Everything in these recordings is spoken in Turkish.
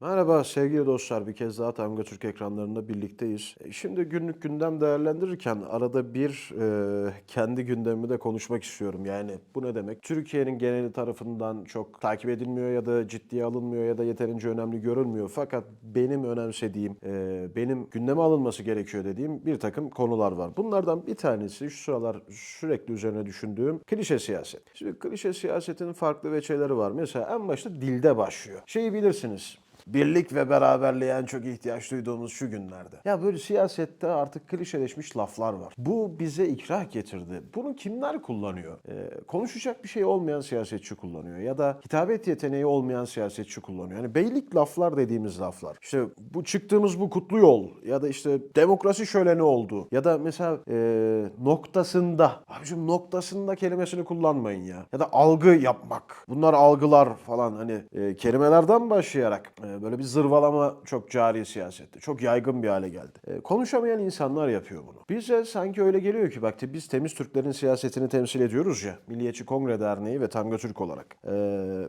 Merhaba sevgili dostlar. Bir kez daha Tamga Türk ekranlarında birlikteyiz. E, Şimdi günlük gündem değerlendirirken arada bir e, kendi gündemimi de konuşmak istiyorum. Yani bu ne demek? Türkiye'nin geneli tarafından çok takip edilmiyor ya da ciddiye alınmıyor ya da yeterince önemli görülmüyor. Fakat benim önemsediğim, e, benim gündeme alınması gerekiyor dediğim bir takım konular var. Bunlardan bir tanesi şu sıralar sürekli üzerine düşündüğüm klişe siyaset. Şimdi klişe siyasetin farklı veçeleri var. Mesela en başta dilde başlıyor. Şeyi bilirsiniz. Birlik ve beraberliğe en çok ihtiyaç duyduğumuz şu günlerde. Ya böyle siyasette artık klişeleşmiş laflar var. Bu bize ikrah getirdi. Bunu kimler kullanıyor? Ee, konuşacak bir şey olmayan siyasetçi kullanıyor. Ya da hitabet yeteneği olmayan siyasetçi kullanıyor. Yani beylik laflar dediğimiz laflar. İşte bu çıktığımız bu kutlu yol ya da işte demokrasi şöleni oldu. Ya da mesela e, noktasında. Abicim noktasında kelimesini kullanmayın ya. Ya da algı yapmak. Bunlar algılar falan hani e, kelimelerden başlayarak e, böyle bir zırvalama çok cari siyasette. Çok yaygın bir hale geldi. E, konuşamayan insanlar yapıyor bunu. Bize sanki öyle geliyor ki bak biz temiz Türklerin siyasetini temsil ediyoruz ya. Milliyetçi Kongre Derneği ve Tamga Türk olarak. E,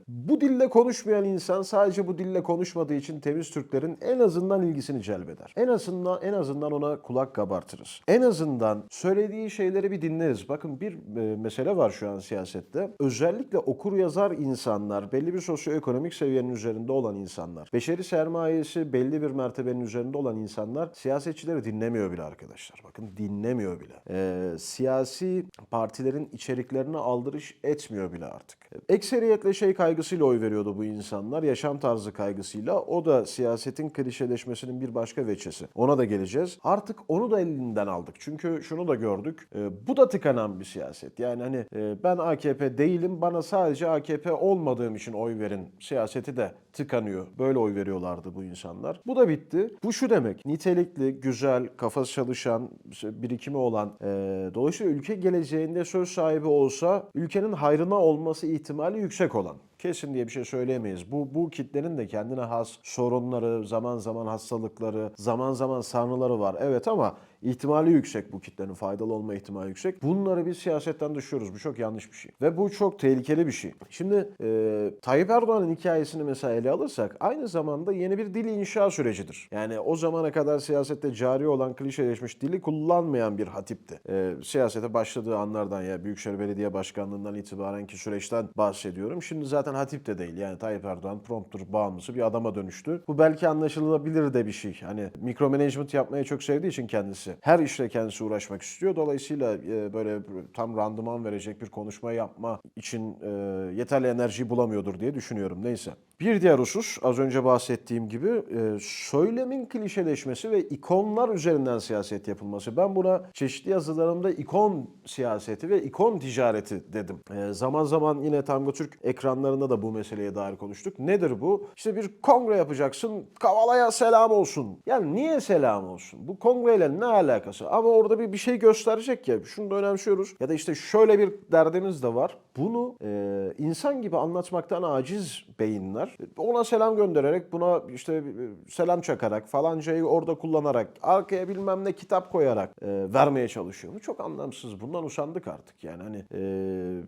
bu dille konuşmayan insan sadece bu dille konuşmadığı için temiz Türklerin en azından ilgisini celbeder. En azından en azından ona kulak kabartırız. En azından söylediği şeyleri bir dinleriz. Bakın bir e, mesele var şu an siyasette. Özellikle okur yazar insanlar, belli bir sosyoekonomik seviyenin üzerinde olan insanlar, beşeri sermayesi belli bir mertebenin üzerinde olan insanlar siyasetçileri dinlemiyor bile arkadaşlar. Bakın dinlemiyor bile. Ee, siyasi partilerin içeriklerine aldırış etmiyor bile artık. Ekseriyetle şey kaygısıyla oy veriyordu bu insanlar. Yaşam tarzı kaygısıyla. O da siyasetin klişeleşmesinin bir başka veçesi. Ona da geleceğiz. Artık onu da elinden aldık. Çünkü şunu da gördük. Ee, bu da tıkanan bir siyaset. Yani hani e, ben AKP değilim. Bana sadece AKP olmadığım için oy verin. Siyaseti de tıkanıyor. Böyle oy veriyorlardı bu insanlar. Bu da bitti. Bu şu demek. Nitelikli, güzel, kafası çalışan, birikimi olan, e, dolayısıyla ülke geleceğinde söz sahibi olsa ülkenin hayrına olması ihtimali yüksek olan. Kesin diye bir şey söyleyemeyiz. Bu bu kitlenin de kendine has sorunları, zaman zaman hastalıkları, zaman zaman sarnıları var. Evet ama ihtimali yüksek bu kitlenin faydalı olma ihtimali yüksek. Bunları biz siyasetten düşüyoruz. Bu çok yanlış bir şey. Ve bu çok tehlikeli bir şey. Şimdi e, Tayyip Erdoğan'ın hikayesini mesela ele alırsak aynı zamanda yeni bir dil inşa sürecidir. Yani o zamana kadar siyasette cari olan klişeleşmiş dili kullanmayan bir hatipti. E, siyasete başladığı anlardan ya Büyükşehir Belediye Başkanlığından itibaren ki süreçten bahsediyorum. Şimdi zaten hatip de değil. Yani Tayyip Erdoğan promptur bağımlısı bir adama dönüştü. Bu belki anlaşılabilir de bir şey. Hani mikromanagement yapmayı çok sevdiği için kendisi. Her işle kendisi uğraşmak istiyor. Dolayısıyla e, böyle tam randıman verecek bir konuşma yapma için e, yeterli enerjiyi bulamıyordur diye düşünüyorum. Neyse. Bir diğer husus az önce bahsettiğim gibi e, söylemin klişeleşmesi ve ikonlar üzerinden siyaset yapılması. Ben buna çeşitli yazılarımda ikon siyaseti ve ikon ticareti dedim. Zaman zaman yine Tango Türk ekranlarında da bu meseleye dair konuştuk. Nedir bu? İşte bir kongre yapacaksın, Kavala'ya selam olsun. Yani niye selam olsun? Bu kongreyle ne alakası? Ama orada bir bir şey gösterecek ya. Şunu da önemsiyoruz. Ya da işte şöyle bir derdimiz de var. Bunu e, insan gibi anlatmaktan aciz beyinler ona selam göndererek buna işte e, selam çakarak falancayı orada kullanarak arkaya bilmem ne kitap koyarak e, vermeye çalışıyor. Bu çok anlamsız. Bundan usandık artık. Yani hani e,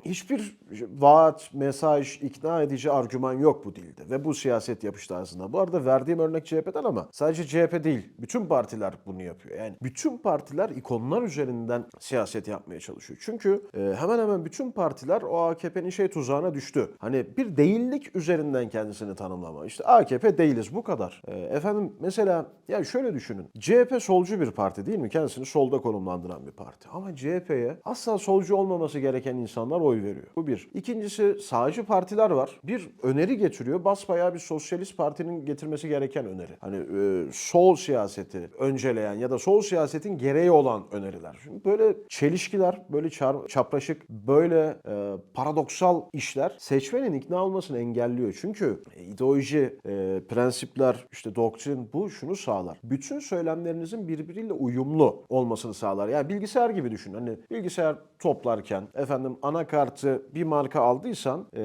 hiçbir vaat, mesaj, ikna edici argüman yok bu dilde ve bu siyaset yapış tarzında. Bu arada verdiğim örnek CHP'den ama sadece CHP değil. Bütün partiler bunu yapıyor. Yani bütün partiler ikonlar üzerinden siyaset yapmaya çalışıyor. Çünkü e, hemen hemen bütün partiler o AKP'nin şey tuzağına düştü. Hani bir değillik üzerinden kendisini tanımlama. İşte AKP değiliz bu kadar. E, efendim mesela ya şöyle düşünün. CHP solcu bir parti değil mi? Kendisini solda konumlandıran bir parti. Ama CHP'ye asla solcu olmaması gereken insanlar oy veriyor. Bu bir. İkincisi sağcı partiler var. Bir öneri getiriyor. Basbayağı bir sosyalist partinin getirmesi gereken öneri. Hani e, sol siyaseti önceleyen ya da sol siyasetin gereği olan öneriler. Şimdi böyle çelişkiler, böyle çar- çapraşık, böyle e, paradoksal işler seçmenin ikna olmasını engelliyor. Çünkü ideoloji, e, prensipler, işte doktrin bu şunu sağlar. Bütün söylemlerinizin birbiriyle uyumlu olmasını sağlar. Yani bilgisayar gibi düşün. Hani bilgisayar toplarken efendim anakartı bir marka aldıysan e,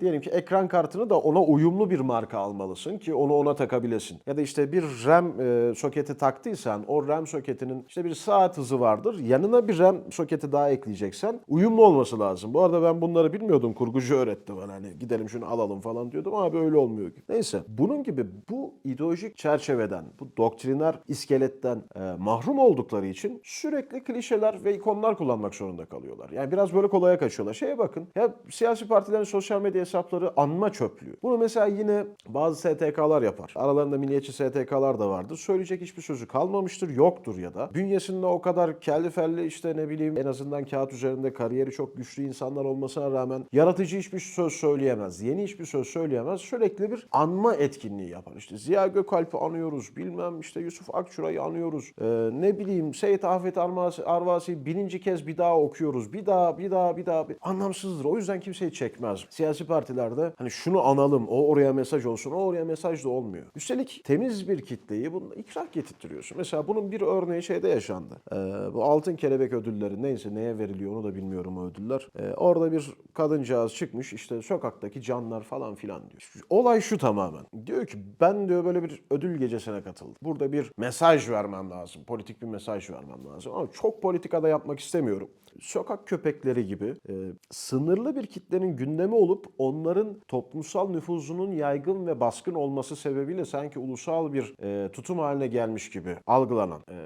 diyelim diyelim ki ekran kartını da ona uyumlu bir marka almalısın ki onu ona takabilesin. Ya da işte bir RAM e, soketi taktıysan o RAM soketinin işte bir saat hızı vardır. Yanına bir RAM soketi daha ekleyeceksen uyumlu olması lazım. Bu arada ben bunları bilmiyordum. Kurgucu öğretti bana hani gidelim şunu alalım falan diyordum abi öyle olmuyor ki. Neyse bunun gibi bu ideolojik çerçeveden, bu doktriner iskeletten e, mahrum oldukları için sürekli klişeler ve ikonlar kullanmak zorunda kalıyorlar. Yani biraz böyle kolaya kaçıyorlar. Şeye bakın ya siyasi partilerin sosyal medya hesapları anma çöplüğü. Bunu mesela yine bazı STK'lar yapar. Aralarında milliyetçi STK'lar da vardır. Söyleyecek hiçbir sözü kalmamıştır, yoktur ya da. Bünyesinde o kadar kelli felli işte ne bileyim en azından kağıt üzerinde kariyeri çok güçlü insanlar olmasına rağmen yaratıcı hiçbir söz söyleyemez. Yeni hiçbir söz söyleyemez. Sürekli bir anma etkinliği yapar. İşte Ziya Gökalp'i anıyoruz. Bilmem işte Yusuf Akçura'yı anıyoruz. Ee, ne bileyim Seyit Afet Arvasi, Arvasi'yi bininci kez bir daha okuyoruz. Bir daha, bir daha, bir daha. Bir... Anlamsızdır. O yüzden kimseyi çekmez. Siyasi partilerde hani şunu analım, o oraya mesaj olsun, o oraya mesaj da olmuyor. Üstelik temiz bir kitleyi bunu ikrah getirtiyorsun. Mesela bunun bir örneği şeyde yaşandı. Ee, bu Altın Kelebek ödülleri neyse neye veriliyor onu da bilmiyorum o ödüller. Ee, orada bir kadıncağız çıkmış işte sokaktaki canlar falan filan diyor. Olay şu tamamen. Diyor ki ben diyor böyle bir ödül gecesine katıldım. Burada bir mesaj vermem lazım. Politik bir mesaj vermem lazım. Ama çok politikada yapmak istemiyorum. Sokak köpekleri gibi e, sınırlı bir kitlenin gündemi olup onların toplumsal nüfuzunun yaygın ve baskın olması sebebiyle sanki ulusal bir e, tutum haline gelmiş gibi algılanan e,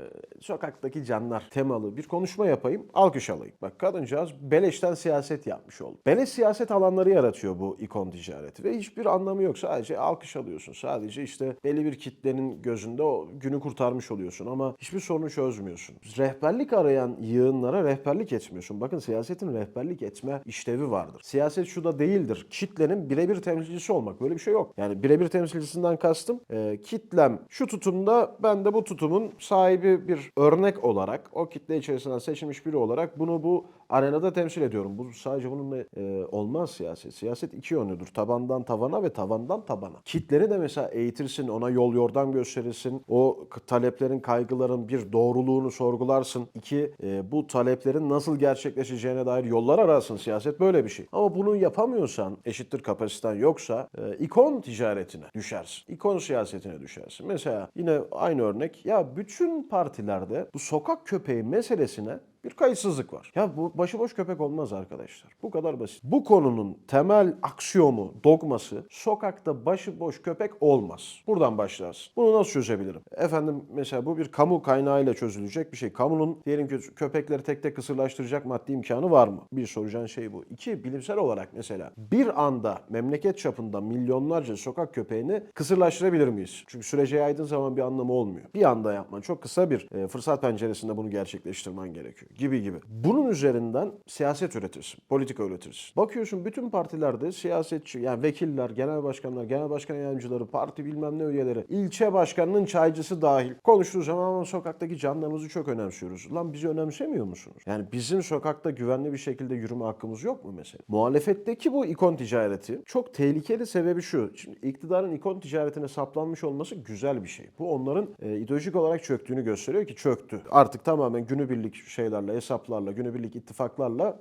sokaktaki canlar temalı bir konuşma yapayım, alkış alayım. Bak kadıncağız beleşten siyaset yapmış oldu. Beleş siyaset alanları yaratıyor bu ikon ticareti ve hiçbir anlamı yok. Sadece alkış alıyorsun. Sadece işte belli bir kitlenin gözünde o günü kurtarmış oluyorsun ama hiçbir sorunu çözmüyorsun. Rehberlik arayan yığınlara rehberlik etmiyorsun. Bakın siyasetin rehberlik etme işlevi vardır. Siyaset şu da değildir. Kitlenin birebir temsilcisi olmak. Böyle bir şey yok. Yani birebir temsilcisinden kastım e, kitlem şu tutumda ben de bu tutumun sahibi bir örnek olarak o kitle içerisinden seçilmiş biri olarak bunu bu arenada temsil ediyorum. Bu sadece bununla e, olmaz siyaset. Siyaset iki yönlüdür. Tabandan tavana ve tavandan tabana. Kitleri de mesela eğitirsin, ona yol yordam gösterirsin. O taleplerin, kaygıların bir doğruluğunu sorgularsın. İki, e, bu taleplerin nasıl gerçekleşeceğine dair yollar ararsın. Siyaset böyle bir şey. Ama bunu yapamıyorsan, eşittir kapasiten yoksa e, ikon ticaretine düşersin. İkon siyasetine düşersin. Mesela yine aynı örnek. Ya bütün partilerde bu sokak köpeği meselesine bir kayıtsızlık var. Ya bu başıboş köpek olmaz arkadaşlar. Bu kadar basit. Bu konunun temel aksiyomu, dogması sokakta başıboş köpek olmaz. Buradan başlarsın. Bunu nasıl çözebilirim? Efendim mesela bu bir kamu kaynağıyla çözülecek bir şey. Kamunun diyelim ki köpekleri tek tek kısırlaştıracak maddi imkanı var mı? Bir soracağın şey bu. İki, bilimsel olarak mesela bir anda memleket çapında milyonlarca sokak köpeğini kısırlaştırabilir miyiz? Çünkü sürece yaydığın zaman bir anlamı olmuyor. Bir anda yapman çok kısa bir e, fırsat penceresinde bunu gerçekleştirmen gerekiyor gibi gibi. Bunun üzerinden siyaset üretirsin, politika üretirsin. Bakıyorsun bütün partilerde siyasetçi yani vekiller, genel başkanlar, genel başkan yardımcıları, parti bilmem ne üyeleri, ilçe başkanının çaycısı dahil konuştuğu zaman ama sokaktaki canlarımızı çok önemsiyoruz. Lan bizi önemsemiyor musunuz? Yani bizim sokakta güvenli bir şekilde yürüme hakkımız yok mu mesela? Muhalefetteki bu ikon ticareti çok tehlikeli sebebi şu. Şimdi iktidarın ikon ticaretine saplanmış olması güzel bir şey. Bu onların e, ideolojik olarak çöktüğünü gösteriyor ki çöktü. Artık tamamen günübirlik şeylerle, hesaplarla, günübirlik ittifaklarla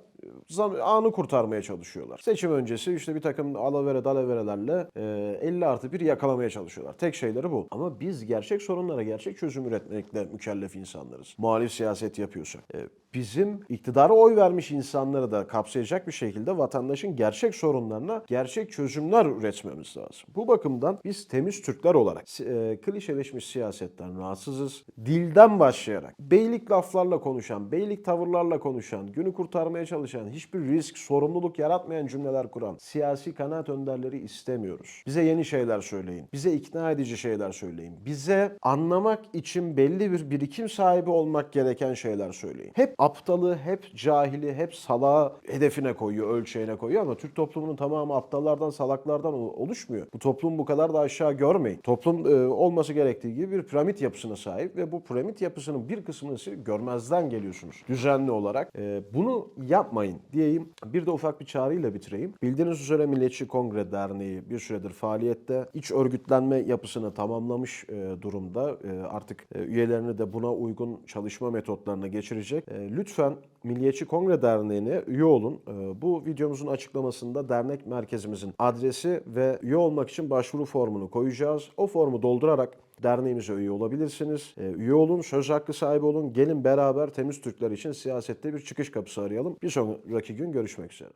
e, anı kurtarmaya çalışıyorlar. Seçim öncesi işte bir takım alavere dalaverelerle e, 50 artı 1 yakalamaya çalışıyorlar. Tek şeyleri bu. Ama biz gerçek sorunlara gerçek çözüm üretmekle mükellef insanlarız. Muhalif siyaset yapıyorsak. E, bizim iktidara oy vermiş insanları da kapsayacak bir şekilde vatandaşın gerçek sorunlarına gerçek çözümler üretmemiz lazım. Bu bakımdan biz temiz Türkler olarak e, klişeleşmiş siyasetten rahatsızız. Dilden başlayarak beylik laflarla konuşan, beylik tavırlarla konuşan, günü kurtarmaya çalışan, hiçbir risk, sorumluluk yaratmayan cümleler kuran siyasi kanaat önderleri istemiyoruz. Bize yeni şeyler söyleyin. Bize ikna edici şeyler söyleyin. Bize anlamak için belli bir birikim sahibi olmak gereken şeyler söyleyin. Hep aptalı, hep cahili, hep salağı hedefine koyuyor, ölçeğine koyuyor ama Türk toplumunun tamamı aptallardan, salaklardan ol- oluşmuyor. Bu toplum bu kadar da aşağı görmeyin. Toplum e, olması gerektiği gibi bir piramit yapısına sahip ve bu piramit yapısının bir kısmını siz görmezden geliyorsunuz düzenli olarak. E, bunu yapmayın. diyeyim. Bir de ufak bir çağrıyla bitireyim. Bildiğiniz üzere Milliyetçi Kongre Derneği bir süredir faaliyette. İç örgütlenme yapısını tamamlamış e, durumda. E, artık e, üyelerini de buna uygun çalışma metotlarına geçirecek. E, lütfen Milliyetçi Kongre Derneği'ne üye olun. E, bu videomuzun açıklamasında dernek merkezimizin adresi ve üye olmak için başvuru formunu koyacağız. O formu doldurarak derneğimize üye olabilirsiniz. E, üye olun, söz hakkı sahibi olun. Gelin beraber temiz Türkler için siyasette bir çıkış kapısı arayalım. Bir sonraki gün görüşmek üzere.